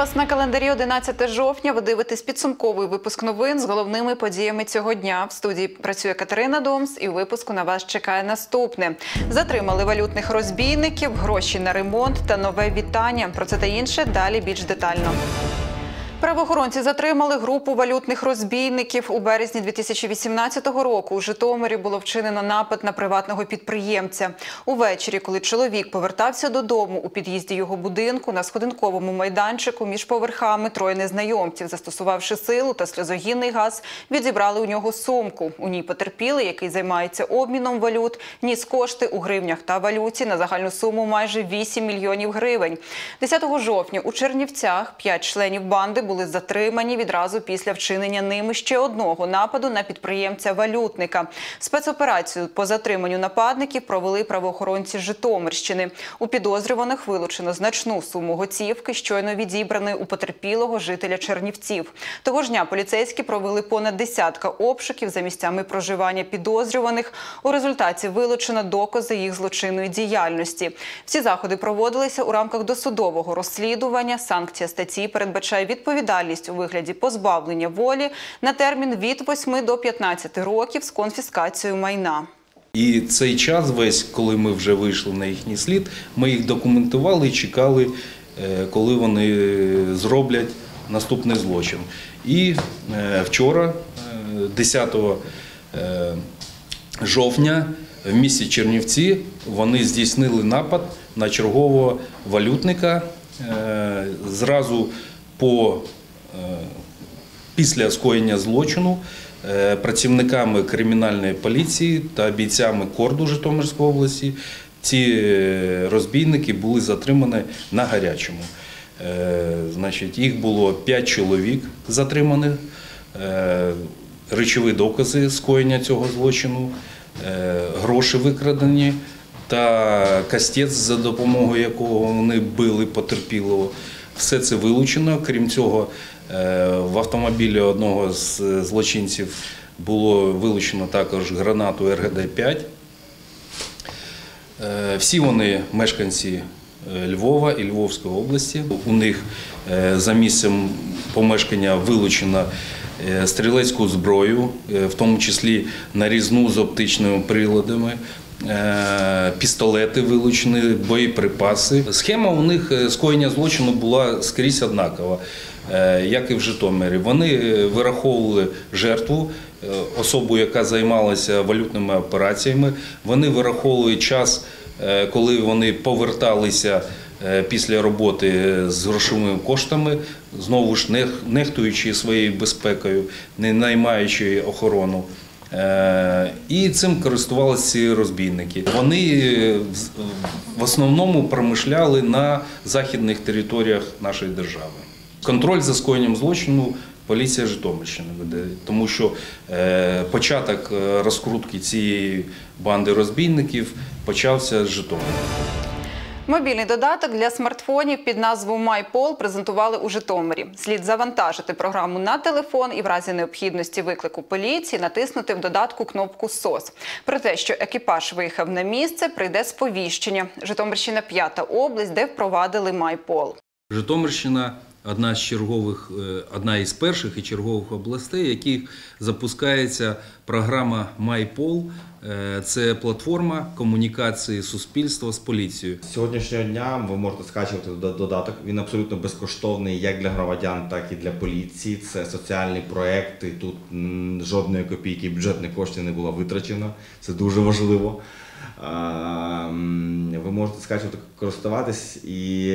вас на календарі 11 жовтня. Ви дивитесь підсумковий випуск новин з головними подіями цього дня. В студії працює Катерина Домс, і випуску на вас чекає наступне: затримали валютних розбійників, гроші на ремонт та нове вітання. Про це та інше далі більш детально. Правоохоронці затримали групу валютних розбійників у березні 2018 року. У Житомирі було вчинено напад на приватного підприємця. Увечері, коли чоловік повертався додому у під'їзді його будинку на сходинковому майданчику між поверхами троє незнайомців, застосувавши силу та сльозогінний газ, відібрали у нього сумку. У ній потерпілий, який займається обміном валют, ніс кошти у гривнях та валюті на загальну суму майже 8 мільйонів гривень. 10 жовтня у Чернівцях п'ять членів банди були затримані відразу після вчинення ними ще одного нападу на підприємця-валютника. Спецоперацію по затриманню нападників провели правоохоронці Житомирщини. У підозрюваних вилучено значну суму готівки, щойно відібраної у потерпілого жителя Чернівців. Того ж дня поліцейські провели понад десятка обшуків за місцями проживання підозрюваних. У результаті вилучено докази їх злочинної діяльності. Всі заходи проводилися у рамках досудового розслідування. Санкція статті передбачає відповідальність у вигляді позбавлення волі на термін від 8 до 15 років з конфіскацією майна. І цей час, весь, коли ми вже вийшли на їхній слід, ми їх документували і чекали, е, коли вони зроблять наступний злочин. І е, вчора, е, 10 е, жовтня, в місті Чернівці вони здійснили напад на чергового валютника. Зразу по е, після скоєння злочину е, працівниками кримінальної поліції та бійцями корду Житомирської області ці е, розбійники були затримані на гарячому. Значить, їх було 5 чоловік затриманих, речові докази скоєння цього злочину, гроші викрадені та кастець, за допомогою якого вони били потерпілого. Все це вилучено. Крім цього, е, в автомобілі одного з е, злочинців було вилучено також гранату РГД-5. Е, Всі вони мешканці Львова і Львовської області. У них за місцем помешкання вилучено стрілецьку зброю, в тому числі нарізну з оптичними приладами. Е, Пістолети вилучені, боєприпаси. Схема у них е, скоєння злочину була скрізь однакова, е, як і в Житомирі. Вони вираховували жертву, особу, яка займалася валютними операціями. Вони вираховували час, коли вони поверталися після роботи з грошовими коштами, знову ж нехтуючи своєю безпекою, не наймаючи охорону. Е, І цим користувалися розбійники. Вони е, в- основному промишляли на західних територіях нашої держави. Контроль за скоєнням злочину поліція Житомирщини веде, тому що е, початок розкрутки цієї банди розбійників почався з Житомира. Мобільний додаток для смартфонів під назву MyPol презентували у Житомирі. Слід завантажити програму на телефон і в разі необхідності виклику поліції натиснути в додатку кнопку СОС. Про те, що екіпаж виїхав на місце, прийде сповіщення. Житомирщина п'ята область, де впровадили MyPol. Житомирщина одна з чергових, е, одна із перших і чергових областей, яких запускається програма MyPol. Е, Це платформа комунікації суспільства з поліцією. З сьогоднішнього дня ви можете скачувати до- додаток. Він абсолютно безкоштовний як для громадян, так і для поліції. Це соціальний проект. І тут жодної копійки бюджетних коштів не було витрачено. Це дуже важливо. Ви можете скачувати, користуватись і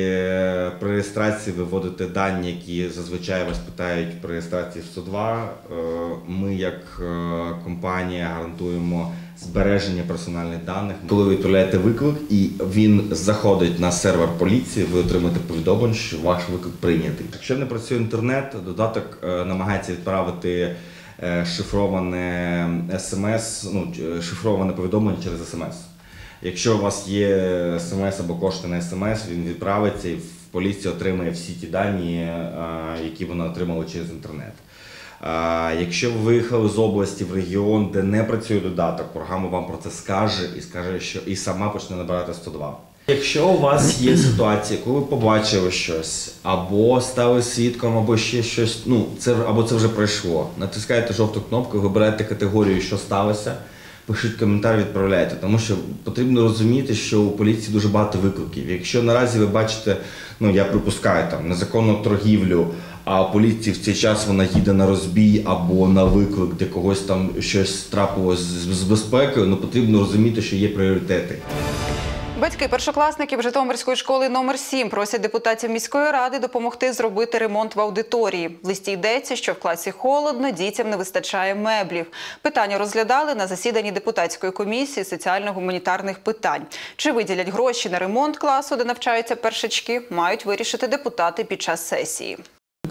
при реєстрації виводити дані, які зазвичай вас питають при реєстрації в 102. Е, Ми, як е, компанія, гарантуємо збереження персональних даних. Коли ви відправляєте виклик і він заходить на сервер поліції, ви отримаєте повідомлення, що ваш виклик прийнятий. Якщо не працює інтернет, додаток е, намагається відправити шифроване смс, ну е, шифроване повідомлення через смс. Якщо у вас є смс або кошти на смс, він відправиться і поліція отримає всі ті дані, е, які вона отримала через інтернет. Якщо ви виїхали з області в регіон, де не працює додаток, програма вам про це скаже і скаже, що і сама почне набирати 102. Якщо у вас є ситуація, коли побачили щось, або стали свідком, або ще щось, ну це або це вже пройшло. Натискаєте жовту кнопку, вибираєте категорію, що сталося. Пишіть коментар, відправляйте, тому що потрібно розуміти, що у поліції дуже багато викликів. Якщо наразі ви бачите, ну я припускаю там незаконну торгівлю, а поліції в цей час вона їде на розбій або на виклик, де когось там щось трапилось з безпекою, ну потрібно розуміти, що є пріоритети. Батьки першокласників Житомирської школи номер 7 просять депутатів міської ради допомогти зробити ремонт в аудиторії. В листі йдеться, що в класі холодно, дітям не вистачає меблів. Питання розглядали на засіданні депутатської комісії соціально-гуманітарних питань. Чи виділять гроші на ремонт класу, де навчаються першачки, мають вирішити депутати під час сесії.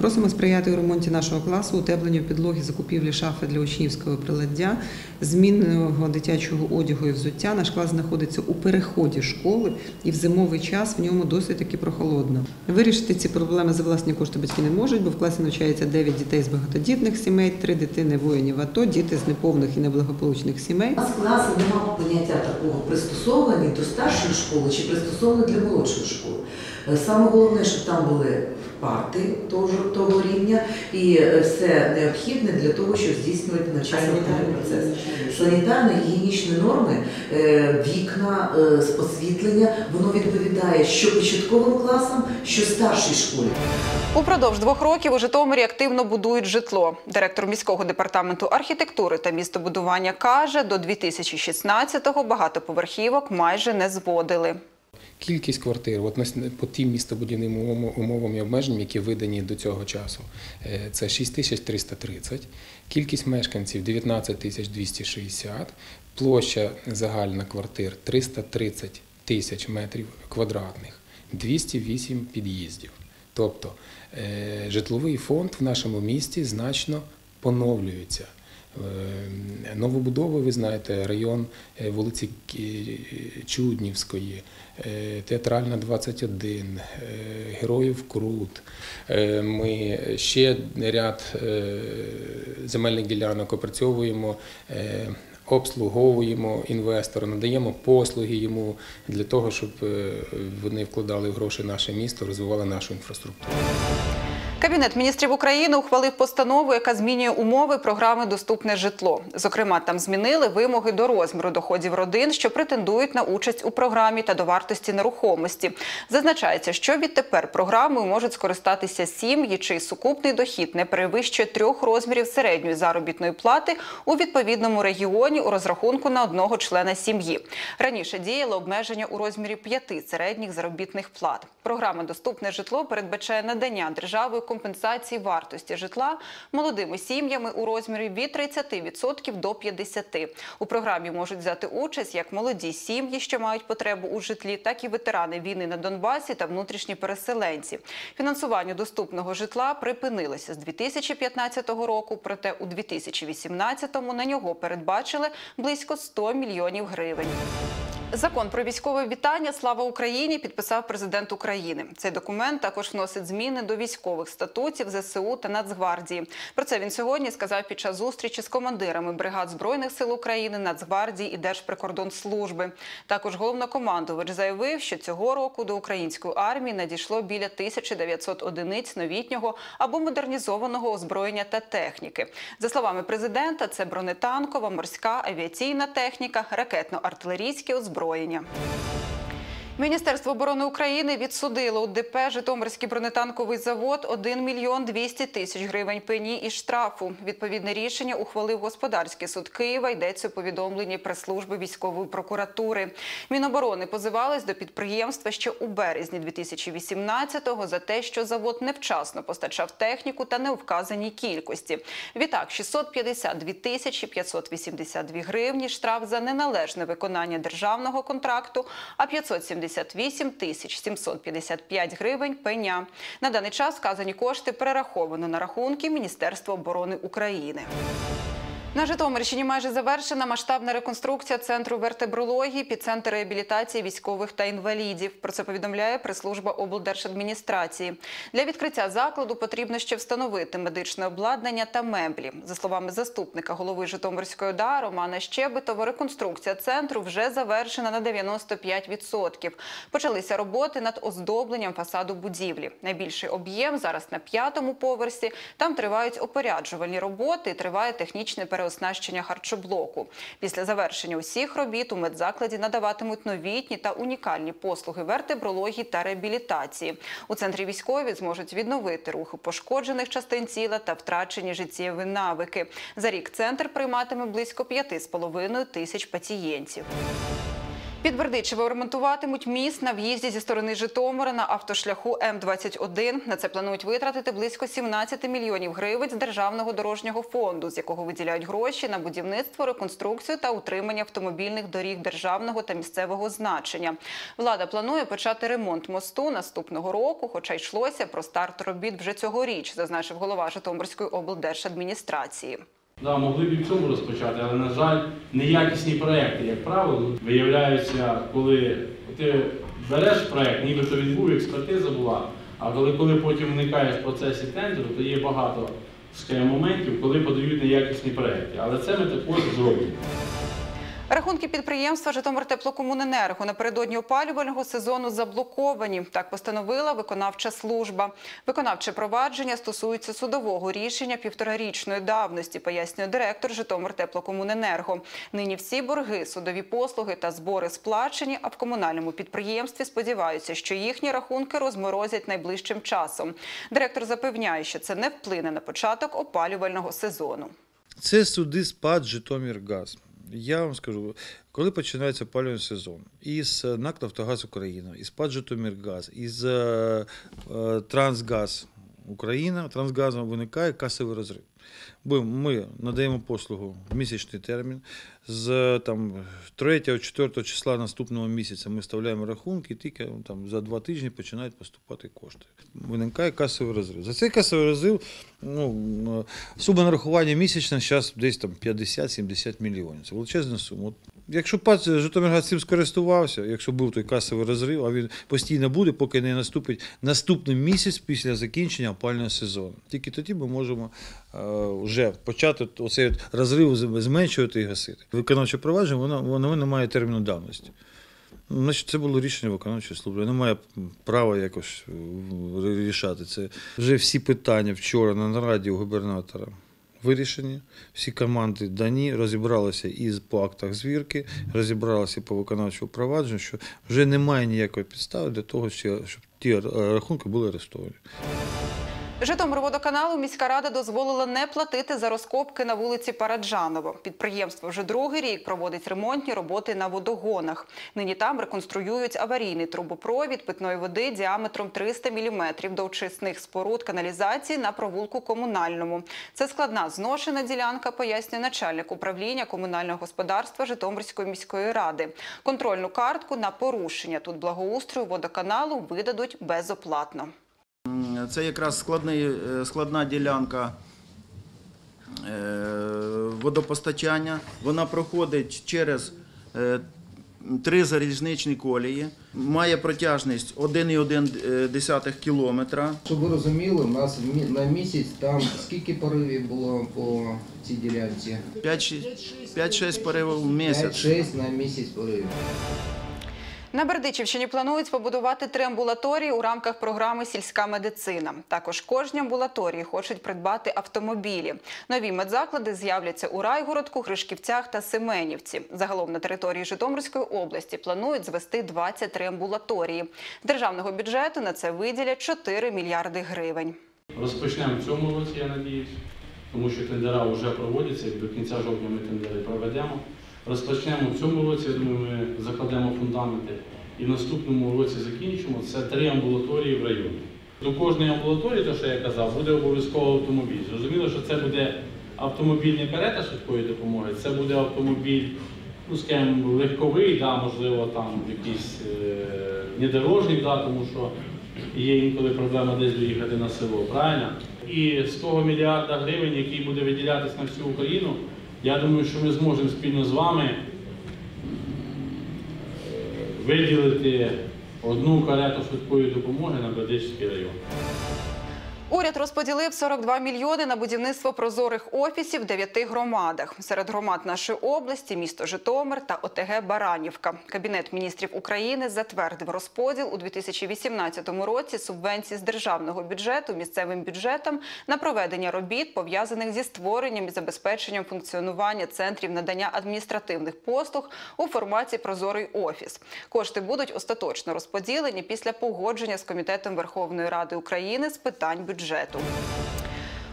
Просимо сприяти у ремонті нашого класу, утепленню підлоги, закупівлі шафи для учнівського приладдя, змінного дитячого одягу і взуття. Наш клас знаходиться у переході школи і в зимовий час в ньому досить таки прохолодно. Вирішити ці проблеми за власні кошти батьки не можуть, бо в класі навчається 9 дітей з багатодітних сімей, 3 дитини воїнів АТО, діти з неповних і неблагополучних сімей. У нас класи немає поняття такого пристосовані до старшої школи чи пристосовані для молодшої школи. Саме головне, щоб там були парти того, ж- того рівня і е, все необхідне для того, щоб здійснювати навчально-виховний процес. Санітарно-гігієнічні норми, е, вікна, е, освітлення, воно відповідає що початковим класам, що старшій школі. Упродовж двох років у Житомирі активно будують житло. Директор міського департаменту архітектури та містобудування каже, до 2016-го багатоповерхівок майже не зводили. Кількість квартир, от по тим містобудівним умовам- і обмеженням, які видані до цього часу, е, це 6330, кількість мешканців 19 260, площа загальна квартир 330 тисяч метрів квадратних, 208 під'їздів. Тобто е, житловий фонд в нашому місті значно поновлюється. Е, Новобудови, ви знаєте, район е, вулиці Чуднівської, е, Театральна 21, е, Героїв Крут. Ми ще ряд земельних ділянок опрацьовуємо. Обслуговуємо інвестора, надаємо послуги йому для того, щоб вони вкладали гроші в наше місто, розвивали нашу інфраструктуру. Кабінет міністрів України ухвалив постанову, яка змінює умови програми Доступне житло. Зокрема, там змінили вимоги до розміру доходів родин, що претендують на участь у програмі та до вартості нерухомості. Зазначається, що відтепер програмою можуть скористатися сім'ї, чий сукупний дохід не перевищує трьох розмірів середньої заробітної плати у відповідному регіоні у розрахунку на одного члена сім'ї. Раніше діяло обмеження у розмірі п'яти середніх заробітних плат. Програма Доступне житло передбачає надання державою компенсації вартості житла молодими сім'ями у розмірі від 30% до 50%. У програмі можуть взяти участь як молоді сім'ї, що мають потребу у житлі, так і ветерани війни на Донбасі та внутрішні переселенці. Фінансування доступного житла припинилося з 2015 року, проте у 2018-му на нього передбачили близько 100 мільйонів гривень. Закон про військове вітання Слава Україні підписав президент України. Цей документ також вносить зміни до військових статутів ЗСУ та Нацгвардії. Про це він сьогодні сказав під час зустрічі з командирами бригад збройних сил України, Нацгвардії і Держприкордонслужби. Також головнокомандувач заявив, що цього року до української армії надійшло біля 1900 одиниць новітнього або модернізованого озброєння та техніки. За словами президента, це бронетанкова, морська, авіаційна техніка, ракетно-артилерійське озброєння озброєння. Міністерство оборони України відсудило у ДП Житомирський бронетанковий завод 1 мільйон 200 тисяч гривень пені і штрафу. Відповідне рішення ухвалив господарський суд Києва. Йдеться у повідомленні прес-служби військової прокуратури. Міноборони позивались до підприємства ще у березні 2018-го за те, що завод невчасно постачав техніку та не у вказаній кількості. Відтак 652 тисячі 582 гривні штраф за неналежне виконання державного контракту, а 578 тисяч 755 гривень пеня. На даний час вказані кошти перераховано на рахунки Міністерства оборони України. На Житомирщині майже завершена масштабна реконструкція центру вертебрології під центр реабілітації військових та інвалідів. Про це повідомляє прес-служба облдержадміністрації. Для відкриття закладу потрібно ще встановити медичне обладнання та меблі. За словами заступника голови Житомирської ОДА Романа Щебетова, реконструкція центру вже завершена на 95%. Почалися роботи над оздобленням фасаду будівлі. Найбільший об'єм зараз на п'ятому поверсі. Там тривають опоряджувальні роботи триває технічне переоснащення харчоблоку. Після завершення усіх робіт у медзакладі надаватимуть новітні та унікальні послуги вертебрології та реабілітації. У центрі військові зможуть відновити рухи пошкоджених частин тіла та втрачені життєві навики. За рік центр прийматиме близько 5,5 тисяч пацієнтів. Під Бердичево ремонтуватимуть міст на в'їзді зі сторони Житомира на автошляху М21. На це планують витратити близько 17 мільйонів гривень з державного дорожнього фонду, з якого виділяють гроші на будівництво, реконструкцію та утримання автомобільних доріг державного та місцевого значення. Влада планує почати ремонт мосту наступного року, хоча йшлося про старт робіт вже цьогоріч, зазначив голова Житомирської облдержадміністрації. Да, могли б і в цьому розпочати, але, на жаль, неякісні проекти, як правило, виявляються, коли ти береш проект, нібито відбув, експертиза була, а коли, коли потім вникаєш в процесі тендеру, то є багато скажімо, моментів, коли подають неякісні проекти. Але це ми також зробимо. Рахунки підприємства Житомиртеплокомуненерго напередодні опалювального сезону заблоковані. Так постановила виконавча служба. Виконавче провадження стосується судового рішення півторарічної давності, пояснює директор Житомиртеплокомуненерго. Нині всі борги, судові послуги та збори сплачені, а в комунальному підприємстві сподіваються, що їхні рахунки розморозять найближчим часом. Директор запевняє, що це не вплине на початок опалювального сезону. Це суди спад Житомиргаз. Я вам скажу, коли починається опалювальний сезон, із е, НАК «Нафтогаз Україна, із ПАД Житомиргаз, із е, е, Трансгаз Україна, Трансгазом виникає касовий розрив. Ми надаємо послугу в місячний термін. З там, 3-4 числа наступного місяця ми вставляємо рахунки, і тільки ну, там, за два тижні починають поступати кошти. Виникає касовий розрив. За цей касовий розрив ну, е, сума нарахування місячна зараз десь там 50-70 мільйонів. Це величезна сума. Якщо ПАД Житомиргаз цим скористувався, якщо був той касовий розрив, а він постійно буде, поки не наступить наступний місяць після закінчення опального сезону. Тільки тоді ми можемо вже почати оцей розрив зменшувати і гасити. Виконавче провадження воно, воно не має терміну давності. Значить, це було рішення виконавчої служби. Немає права якось е, рішати це. Вже всі питання вчора на нараді у губернатора вирішені. Всі команди дані розібралися і по актах звірки, розібралися по виконавчому провадженню, що вже немає ніякої підстави для того, щоб щоб ті е, рахунки були арестовані. Житомирводоканалу міська рада дозволила не платити за розкопки на вулиці Параджанова. Підприємство вже другий рік проводить ремонтні роботи на водогонах. Нині там реконструюють аварійний трубопровід питної води діаметром 300 мм до очисних споруд каналізації на провулку комунальному. Це складна зношена ділянка, пояснює начальник управління комунального господарства Житомирської міської ради. Контрольну картку на порушення тут благоустрою водоканалу видадуть безоплатно. Це якраз складний, е, складна ділянка е, водопостачання. Вона проходить через е, три залізничні колії, має протяжність 1,1 кілометра. Щоб ви розуміли, у нас на місяць там скільки поривів було по цій ділянці? 5-6 поривів в місяць. 5-6 на місяць поривів. На Бердичівщині планують побудувати три амбулаторії у рамках програми Сільська медицина. Також кожній амбулаторії хочуть придбати автомобілі. Нові медзаклади з'являться у Райгородку, Гришківцях та Семенівці. Загалом на території Житомирської області планують звести 23 амбулаторії. З державного бюджету на це виділять 4 мільярди гривень. Розпочнемо в цьому році, я надіюсь, тому що тендера вже проводяться, і до кінця жовтня ми тендери проведемо. Розпочнемо в цьому році, я думаю, ми закладемо фундаменти і в наступному році закінчимо. Це три амбулаторії в районі. До кожної амбулаторії, те, що я казав, буде обов'язково автомобіль. Зрозуміло, що це буде автомобіль не карета швидкої допомоги, це буде автомобіль, ну скажімо, легковий, да, можливо, там якийсь е, да, тому що є інколи проблема десь доїхати на село, правильно? І з того мільярда гривень, який буде виділятися на всю Україну, Я думаю, що ми зможемо спільно з вами виділити одну карету швидкої допомоги на Бердичівський район. Уряд розподілив 42 мільйони на будівництво прозорих офісів в дев'яти громадах. Серед громад нашої області місто Житомир та ОТГ Баранівка. Кабінет міністрів України затвердив розподіл у 2018 році субвенцій з державного бюджету місцевим бюджетам на проведення робіт, пов'язаних зі створенням і забезпеченням функціонування центрів надання адміністративних послуг у форматі Прозорий офіс. Кошти будуть остаточно розподілені після погодження з комітетом Верховної Ради України з питань бюджету бюджету.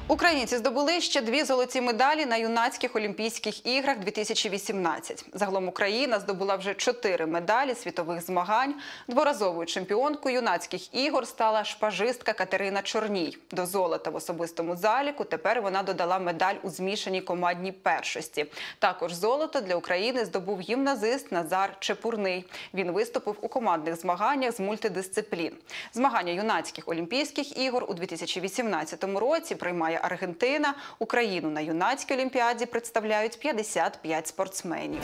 Українці здобули ще дві золоті медалі на юнацьких Олімпійських іграх 2018. Загалом Україна здобула вже чотири медалі світових змагань. Дворазовою чемпіонкою юнацьких ігор стала шпажистка Катерина Чорній. До золота в особистому заліку тепер вона додала медаль у змішаній командній першості. Також золото для України здобув гімназист Назар Чепурний. Він виступив у командних змаганнях з мультидисциплін. Змагання юнацьких Олімпійських ігор у 2018 році приймає Аргентина. Україну на юнацькій олімпіаді представляють 55 спортсменів.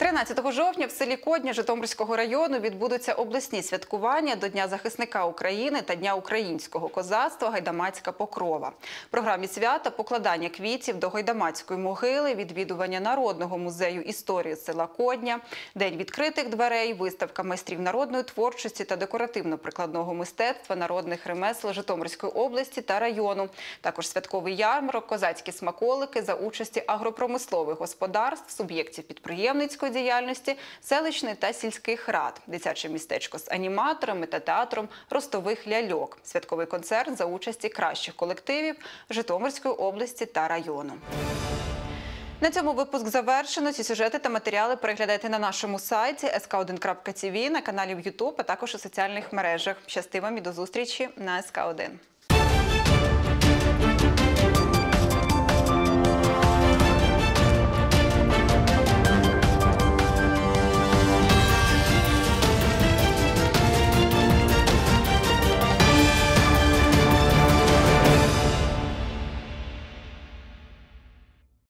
13 жовтня в селі Кодня Житомирського району відбудуться обласні святкування до Дня захисника України та Дня українського козацтва Гайдамацька покрова. В програмі свята покладання квітів до Гайдамацької могили, відвідування народного музею історії села Кодня, день відкритих дверей, виставка майстрів народної творчості та декоративно-прикладного мистецтва народних ремесел Житомирської області та району. Також святковий ярмарок, козацькі смаколики за участі агропромислових господарств, суб'єктів підприємницької діяльності, селищних та сільських рад, дитяче містечко з аніматорами та театром ростових ляльок, святковий концерт за участі кращих колективів Житомирської області та району. На цьому випуск завершено. Ці сюжети та матеріали переглядайте на нашому сайті sk1.tv, на каналі в YouTube, а також у соціальних мережах. Щасти вам і до зустрічі на СК1.